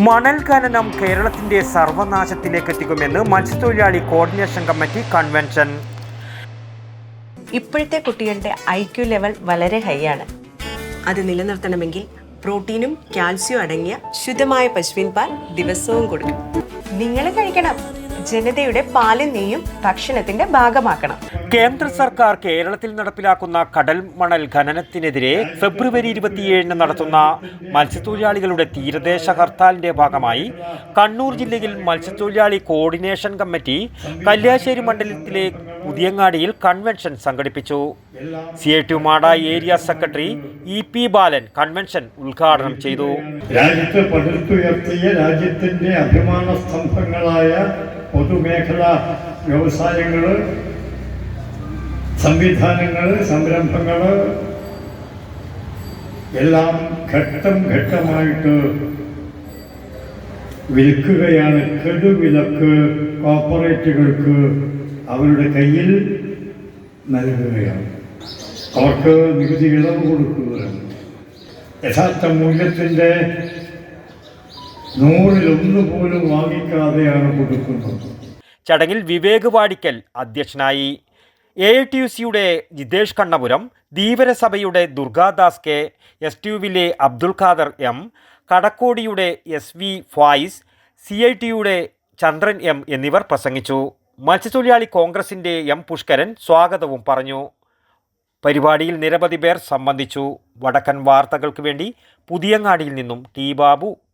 മണൽ ഖനനം കേരളത്തിന്റെ സർവനാശത്തിലേക്ക് എത്തിക്കുമെന്ന് മത്സ്യത്തൊഴിലാളി കോർഡിനേഷൻ കമ്മിറ്റി കൺവെൻഷൻ. ഇപ്പോഴത്തെ കുട്ടികളുടെ ഐ ക്യു ലെവൽ വളരെ ഹൈ ആണ്. അത് നിലനിർത്തണമെങ്കിൽ പ്രോട്ടീനും കാൽസ്യവും അടങ്ങിയ ശുദ്ധമായ പശുവിൻ പാൽ ദിവസവും കൊടുക്കും നിങ്ങൾ കഴിക്കണം. ജനതയുടെ പാലും നെയ്യും ഭക്ഷണത്തിന്റെ ഭാഗമാക്കണം. കേന്ദ്ര സർക്കാർ കേരളത്തിൽ നടപ്പിലാക്കുന്ന കടൽ മണൽ ഖനനത്തിനെതിരെ ഫെബ്രുവരി ഇരുപത്തിയേഴിന് നടത്തുന്ന മത്സ്യത്തൊഴിലാളികളുടെ തീരദേശ ഹർത്താലിന്റെ ഭാഗമായി കണ്ണൂർ ജില്ലയിൽ മത്സ്യത്തൊഴിലാളി കോർഡിനേഷൻ കമ്മിറ്റി കല്യാശ്ശേരി മണ്ഡലത്തിലെ പുതിയങ്ങാടിയിൽ കൺവെൻഷൻ സംഘടിപ്പിച്ചു. C I T മാട area secretary E P Balan convention ഉദ്ഘാടനം ചെയ്തു. രാജ്യത്ത് പടുത്തുയർത്തിയ രാജ്യത്തിന്റെ അഭിമാന സ്തംഭങ്ങളായ പൊതുമേഖലാ വ്യവസായങ്ങൾ സംവിധാനങ്ങൾ സംരംഭങ്ങൾ എല്ലാം ഘട്ടം ഘട്ടമായിട്ട് വിൽക്കുകയാണ്. കെടുവിലക്ക് കോപ്പറേറ്റുകൾക്ക് അവരുടെ കയ്യിൽ നൽകുകയാണ്. അവർക്ക് നികുതി ഇളവ് കൊടുക്കുകയാണ്. യഥാർത്ഥ മൂല്യത്തിന്റെ പോലും വാങ്ങിക്കാതെയാണ് കൊടുക്കുന്നത്. ചടങ്ങിൽ വിവേക് വാടിക്കൽ അധ്യക്ഷനായി. എ ഐ ടി യു സിയുടെ ജിതേഷ് കണ്ണപുരം ധീവരസഭയുടെ ദുർഗാദാസ് കെ എസ് ടി യുവിലെ Abdul Khader M കടക്കോടിയുടെ S V Fayis C I ടിയുടെ ചന്ദ്രൻ എം എന്നിവർ പ്രസംഗിച്ചു. മത്സ്യത്തൊഴിലാളി കോൺഗ്രസിന്റെ എം പുഷ്കരൻ സ്വാഗതവും പറഞ്ഞു. പരിപാടിയിൽ നിരവധി പേർ സംബന്ധിച്ചു. വടക്കൻ വാർത്തകൾക്ക് വേണ്ടി പുതിയങ്ങാടിയിൽ നിന്നും ടി ബാബു